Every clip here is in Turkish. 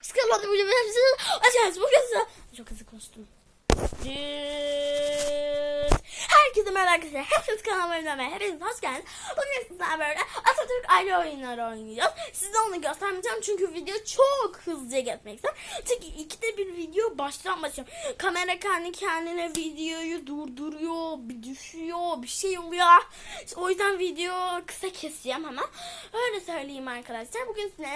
Sıkılmadım bile ben size açarız bu kızı. Çok hızlı konuştum. Herkese merhaba arkadaşlar. Hepiniz kanalıma evlenmeye. Hepiniz hoş geldiniz. Bugün sizlerle böyle Atatürk aile oyunları oynayacağız. Size onu göstermeyeceğim çünkü video çok hızlıca istiyorum. Çünkü ikide bir video baştan başlıyorum. Kamera kendi kendine videoyu durduruyor, bir düşüyor, bir şey oluyor. O yüzden video kısa keseceğim hemen. Öyle söyleyeyim arkadaşlar. Bugün size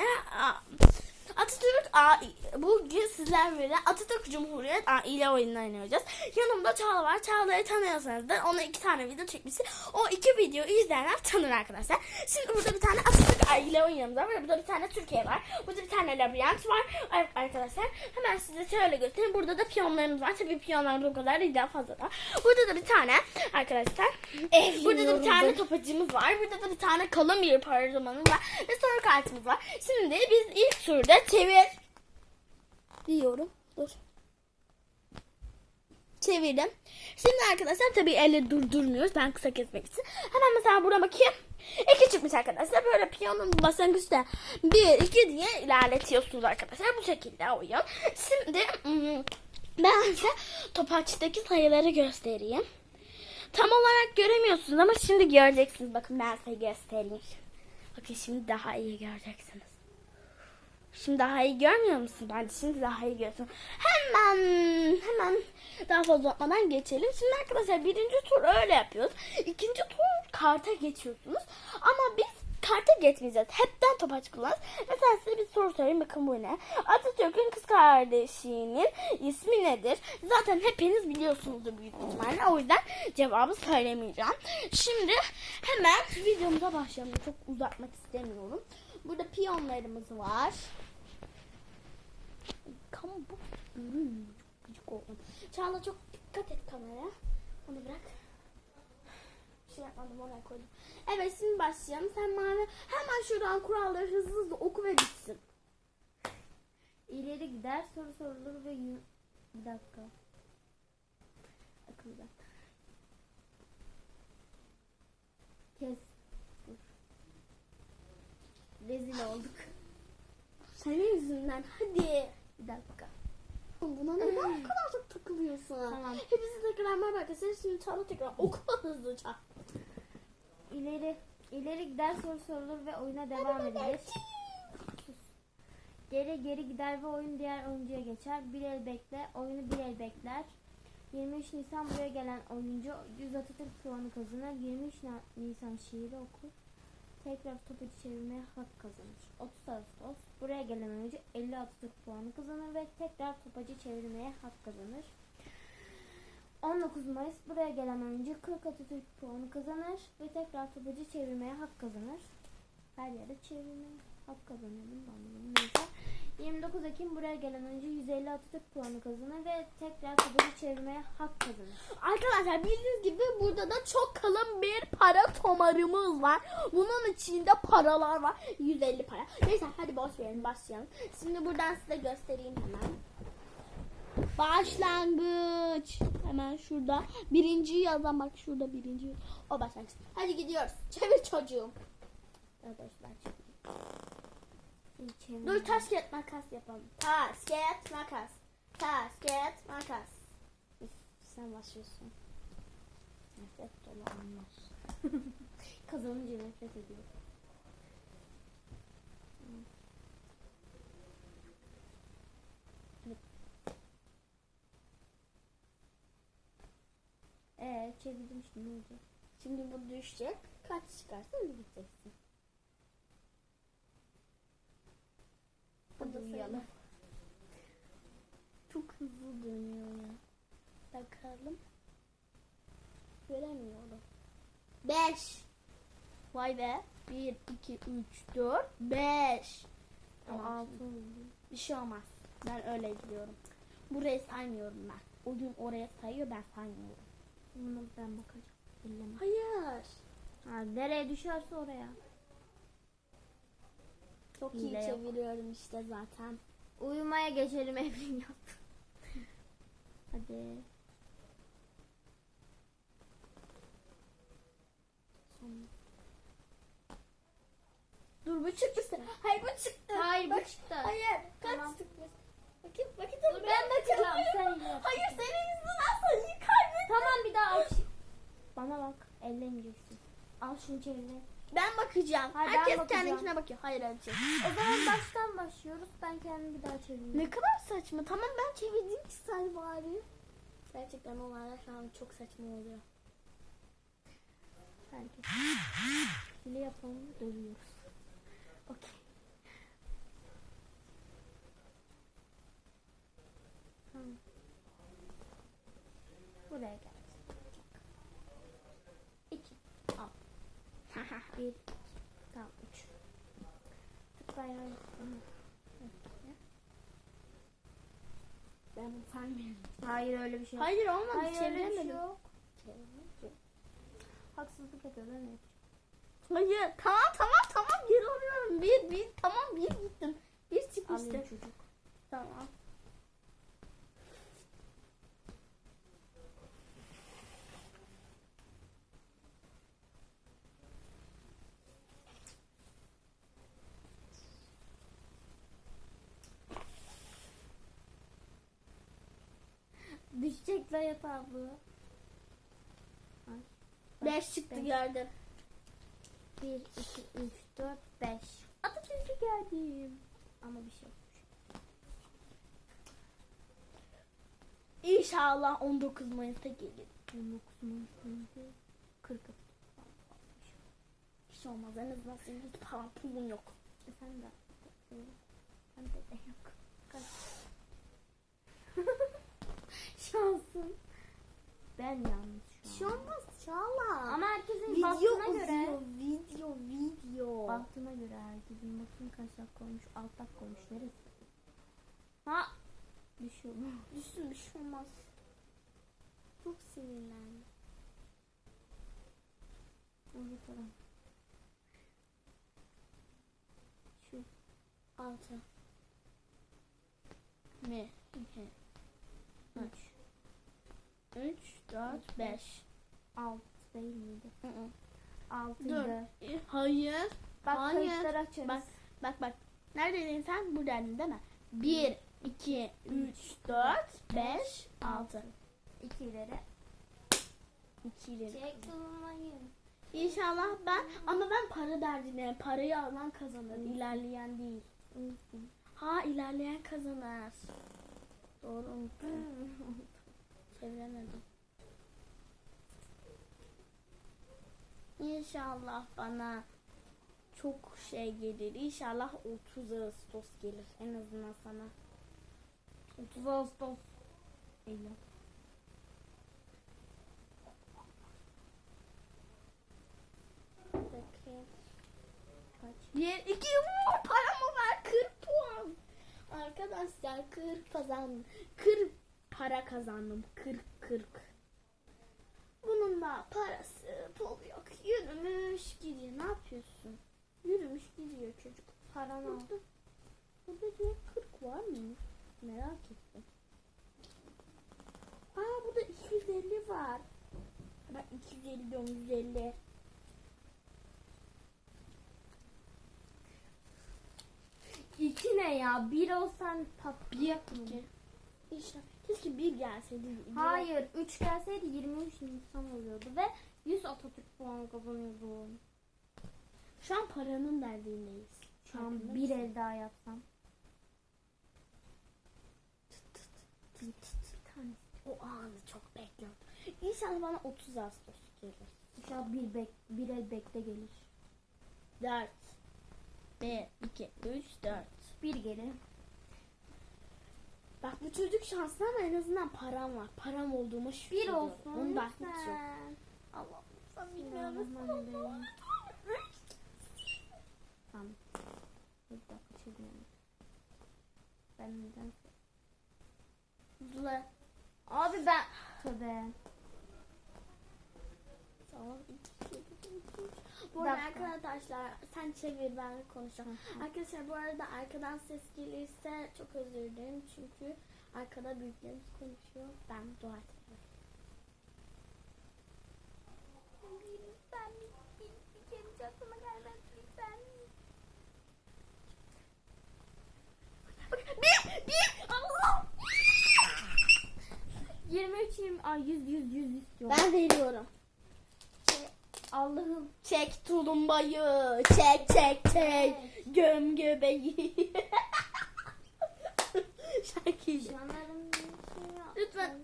Atatürk A bugün sizlerle Atatürk Cumhuriyet aile oyunları oynayacağız. Yanımda Çağla var. Çağla'yı tanıyorsanız da ona iki tane video çekmişti. O iki videoyu izleyenler tanır arkadaşlar. Şimdi burada bir tane Atatürk aile oyunumuz var. Burada bir tane Türkiye var. Burada bir tane labirent var Ar- arkadaşlar. Hemen size şöyle göstereyim. Burada da piyonlarımız var. Tabii piyonlar bu kadar değil daha fazla da. Burada da bir tane arkadaşlar. Ev burada da bir tane topacımız var. Burada da bir tane kalın bir para zamanımız var. Ve soru kartımız var. Şimdi biz ilk turda çevir diyorum. Dur. Çevirdim. Şimdi arkadaşlar tabii elle durdurmuyoruz. Ben kısa kesmek için. Hemen mesela buraya bakayım. İki çıkmış arkadaşlar. Böyle piyanonun başlangıçta bir iki diye ilerletiyorsunuz arkadaşlar. Bu şekilde oyun. Şimdi hmm, ben size topaçtaki sayıları göstereyim. Tam olarak göremiyorsunuz ama şimdi göreceksiniz. Bakın ben size göstereyim. Bakın şimdi daha iyi göreceksiniz. Şimdi daha iyi görmüyor musun? Bence şimdi daha iyi görüyorsun. Hemen hemen daha fazla uzatmadan geçelim. Şimdi arkadaşlar birinci tur öyle yapıyoruz. İkinci tur karta geçiyorsunuz. Ama biz karta geçmeyeceğiz. Hepten topaç kullanacağız. Mesela size bir soru sorayım. Bakın bu ne? Atatürk'ün kız kardeşinin ismi nedir? Zaten hepiniz biliyorsunuzdur büyük ihtimalle. O yüzden cevabı söylemeyeceğim. Şimdi hemen videomuza başlayalım. Çok uzatmak istemiyorum. Burada piyonlarımız var. Hmm, çok gıcık oldum. Çağla çok dikkat et kameraya. Onu bırak. Bir şey yapmadım oraya koydum. Evet şimdi başlayalım. Sen mavi hemen şuradan kuralları hızlı hızlı oku ve bitsin. İleri gider soru sorulur ve yu- bir dakika. Akıllı. Kes. Dur. Rezil olduk. Senin yüzünden hadi. Bir dakika. Buna neden bu kadar çok takılıyorsun? Tamam. Hepinize tekrar merhaba arkadaşlar. Şimdi Çağla tekrar oku hızlıca. İleri ileri gider soru sorulur ve oyuna devam edilir. Geri geri gider ve oyun diğer oyuncuya geçer. Bir el bekle, oyunu bir el bekler. 23 Nisan buraya gelen oyuncu 100 Atatürk puanı kazanır. 23 Na- Nisan şiiri okur. Tekrar topu çevirmeye hak kazanır. 30 Ağustos buraya gelen oyuncu 50 Atatürk puanı kazanır ve tekrar topacı çevirmeye hak kazanır. 19 Mayıs buraya gelen oyuncu 40 Atatürk puanı kazanır ve tekrar topacı çevirmeye hak kazanır. Her yere çevirmeye hak kazanırım ben. 29 Ekim buraya gelen oyuncu 150 Atatürk puanı kazanır ve tekrar topacı çevirmeye hak kazanır. Arkadaşlar bildiğiniz gibi burada da çok kalın bir para tomarımız var. Bunun içinde paralar var. 150 para. Neyse hadi boş verin başlayalım. Şimdi buradan size göstereyim hemen. Başlangıç. Hemen şurada. Birinci yazan bak şurada birinci. O başlangıç. Hadi gidiyoruz. Çevir çocuğum. Arkadaşlar çevir. Dur taş kağıt makas yapalım. Taş kağıt makas. Taş kağıt makas. Üf, Sen başlıyorsun. Nefret dolu anlar. Kazanınca nefret ediyor. Ee çevirdim şimdi ne olacak? Şimdi bu düşecek. Kaç çıkarsa öyle gideceksin. Hadi uyuyalım. Çok hızlı dönüyor ya. Bakalım. Göremiyorum. 5. Vay be. 1, 2, 3, 4, 5. Ama. 6 Bir şey olmaz. Ben öyle gidiyorum. Burayı saymıyorum ben. Oyun oraya sayıyor ben saymıyorum. Bunu ben bakacağım. Hayır. Ha, nereye düşerse oraya. Çok Hile iyi yok. çeviriyorum işte zaten. Uyumaya geçelim Evin yap. Hadi. Son. Dur bu çıkmıştı. Hayır bu çıktı. Hayır, bu Bak, çıktı. Hayır. Kaç Tamam. çıkmış? Bakayım bakayım. Dur ben bakacağım. Sen yap. Hayır senin yüzünden sayıyı kaybettim. Tamam bir daha al. Bana bak. Ellemeyeceksin. Al şunu çevire. Ben bakacağım. Hayır, ben Herkes bakacağım. kendinkine bakıyor. Hayır şey. O zaman baştan başlıyoruz. Ben kendimi bir daha çevireyim. Ne kadar saçma. Tamam ben çevirdim ki say bari. Gerçekten olaylar şu an çok saçma oluyor. Herkes. Hile yapalım dövüyoruz. Okey. Buraya gel. İki. Al. Bir. iki. Tamam üç. Tıkla ya. ben saymıyorum. Hayır öyle bir şey yok. Hayır olmadı. Hayır öyle bir şey çeviremedim. Haksızlık de yapacağım. Hayır. Tamam tamam tamam geri alıyorum. Bir bir tamam bir gittim. Bir çıkmıştı. Alayım çocuk. Tamam. Düşecek la yatağı bu. Ay. Beş çıktı Beş. gördüm. 1, 2, 3, 4, 5. Atatürk'e geldim. Ama bir şey yok. İnşallah 19 Mayıs'ta gelir. 19 Mayıs'ta 40 Hiç olmaz en azından senin hiç paran pulun yok. Sen de. Sen de de yok. Kaç. Şansın. Ben yalnız şu şey an. olmaz Çağla. Ama herkesin video baktığına uzuyor. göre. Video video. Baktığına göre herkesin bakın kaç dakika olmuş. 6 dakika olmuş. Neresi? Ha. Düşüyor mu? Düşsün bir şey olmaz. Çok sinirlendim. Falan. Şu. 6 Ne? 2 3. 3 4 5 6 değil miydi? 6 Dur. idi. E, Hayır. Bak Hayır. kayıtları açarız. Bak bak bak. Neredeydin sen? Buradaydın değil mi? 1 2 3 4 5 6 İkileri. 2 ileri. Çek olmayı. İnşallah ben ama ben para derdine parayı alan kazanır ilerleyen değil. Ha ilerleyen kazanır. Doğru unuttum. Çeviremedim. İnşallah bana çok şey gelir. İnşallah 30 Ağustos gelir en azından sana. 30 Ağustos. Eylül. Bakayım. Kaç? 1 2 paramı ver 40 puan. Arkadaşlar 40 kazandım. 40 para kazandım. 40 40. Bunun da parası pul yok. Yürümüş gidiyor. Ne yapıyorsun? Yürümüş gidiyor çocuk. Paran al. Burada, burada diye 40 var mı? Merak ettim. Aa burada 250 var. Ben 250 diyorum 150. İki ne ya? Bir olsan patlayak mı? İki. İnşallah. Keşke bir gelseydi. bir- Hayır. Üç gelseydi 23 Nisan oluyordu ve 100 Atatürk puan kazanıyordum. Şu an paranın derdindeyiz. Şu an bir el daha yapsam. Bir tane. O anı çok bekliyorum. İnşallah bana 30 Ağustos gelir. İnşallah bir, bek, bir el bekle gelir. 4 1 2 3 4 Bir gelir. Bak bu çocuk şanslı ama en azından param var. Param olduğuma şükür. Bir olsun. Onda hiç yok. Allah'ım sen Bismillahirrahmanirrahim. Tamam. Bir dakika çevirelim. Ben neden? Dur. Abi ben... Tövbe. Tamam. Bu arada dakika. arkadaşlar sen çevir ben konuşacağım. arkadaşlar bu arada arkadan ses gelirse çok özür dilerim çünkü arkada büyüklerimiz konuşuyor. Ben dua ediyorum. Ben bir, bir, bir kere aklıma gelmez lütfen. Bir, bir, Allah! 23, 20, ay 100, 100, 100 istiyorum. Ben veriyorum. Allah'ım. Çek tulumbayı, çek çek çek, göm göbeği. Şarkıyı. Şey Lütfen,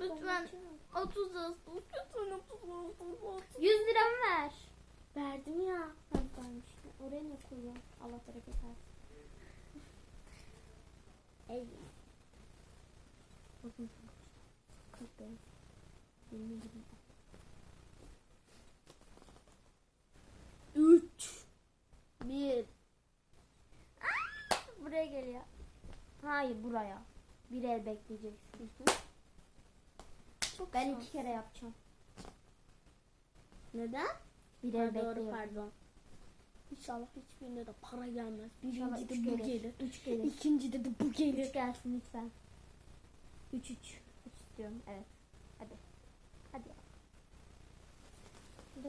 lütfen. çok- 30 Ağustos, lütfen 30 Ağustos. 100 liramı ver. Verdim ya. Hadi varmış. Oraya ne koyuyorum? Allah bereket versin. Ey. Bakın. 45. 20 20. 3 1 Buraya geliyor. Hayır buraya. Bir el bekleyeceksin. Çok Ben iki kere yapacağım. Neden? Bir el bekliyorum. pardon. İnşallah hiçbirinde de para gelmez. Birinci üç de bu gelir. gelir. Üç gelir. İkinci de bu gelir. 3 gelsin lütfen. 3 3. 3 istiyorum. Evet. Hadi. Hadi.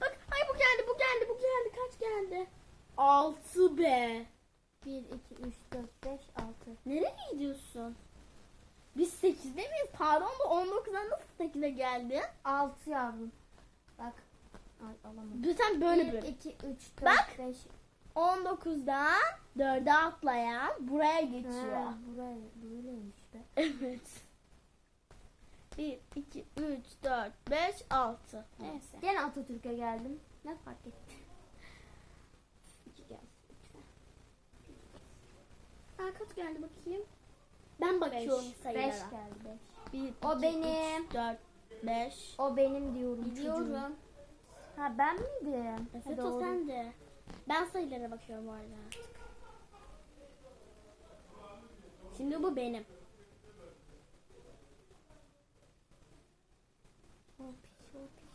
Bak ay bu geldi bu geldi bu geldi kaç geldi? 6 be. 1 2 3 4 5 6. Nereye gidiyorsun? Biz 8'de miyiz? Pardon da 19'dan nasıl 8'e geldi? 6 yavrum. Bak. Ay alamadım. Sen böyle 1 böyle. 2 3 4 Bak. 5. 19'dan 4'e atlayan buraya geçiyor. Ha, buraya böyleymiş be. Evet. 1, 2, 3, 4, 5, 6. Neyse. Gene Atatürk'e geldim. Ne fark etti? 2 gelsin lütfen. Aa, kaç geldi bakayım. Ben bakıyorum 5 sayılara. geldi 5. 1, O benim. 4, 5. O benim diyorum. Biliyorum. Ha ben miydim? Evet o sende. Ben sayılara bakıyorum artık. Şimdi bu benim. O piş, o piş.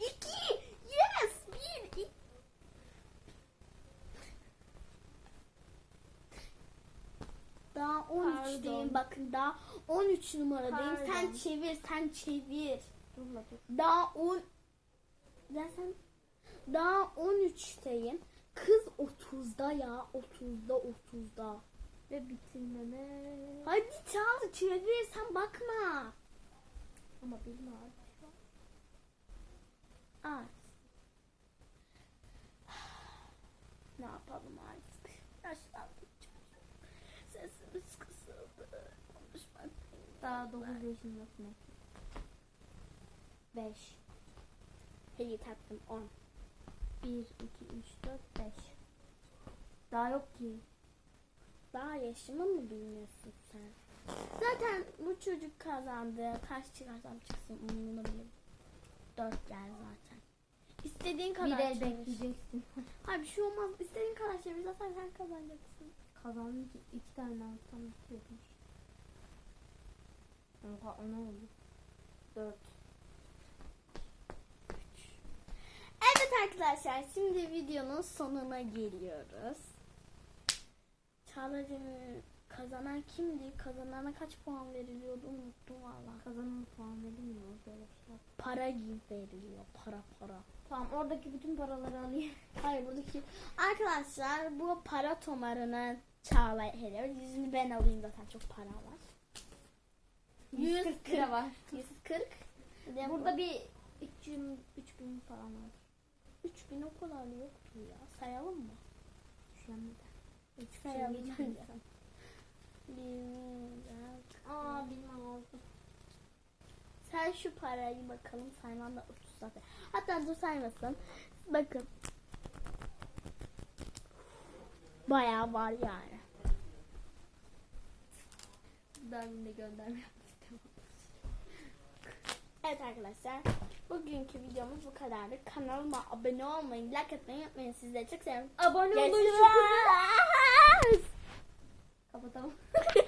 İki. Yes. Bir. iki. Daha 13'teyim. Pardon. Bakın daha 13 numaradayım. Sen Pardon. çevir, sen çevir. Dur la dur. Daha 10 Ya sen daha 13'teyim. Kız 30'da ya. 30'da 30'da. Ve bitirmeme. Hadi çal çevir sen bakma. Ama bilme abi. Art. Ne yapalım artık? Yaşlandık çocuk. Sesimiz Daha 9 yaşındasın. 5. İyi taktım 10. 1, 2, 3, 4, 5. Daha yok ki. Daha yaşımı mı bilmiyorsun sen? Zaten bu çocuk kazandı. Kaç çıkarsam çıksın umurumda bile. 4 gel zaten. İstediğin Bir kadar el çevir. bekleyeceksin. Hayır bir şey olmaz. İstediğin kadar çevir. Zaten sen kazanacaksın. Kazandı ki 2 tane alsam bitiyordum. Oha o ne oldu? 4. Evet arkadaşlar şimdi videonun sonuna geliyoruz. Çağla'cığım kazanan kimdi? Kazanana kaç puan veriliyordu unuttum valla. Kazanma puan verilmiyor böyle bir şey. Para gibi veriliyor. Para para. Tamam oradaki bütün paraları alayım. Hayır buradaki arkadaşlar bu para tomarını Çağla'ya veriyor. Yüzünü ben alayım zaten çok para var. 140 lira var. 140. Bir de Burada bir 300 3000 falan var. 3000 o kadar yoktu ya. Sayalım mı? Düşenmeden. Sayalım. Geçmedim. Bir, Aa bilmem oldu. Sen şu parayı bakalım sayman da 30 zaten. Hatta dur saymasın. Bakın. Bayağı var yani. Ben de gönderme yapmıştım. Evet arkadaşlar. Bugünkü videomuz bu kadardı. Kanalıma abone olmayı, like atmayı unutmayın. Sizleri çok seviyorum. Abone olun. Görüşürüz. Kapatalım.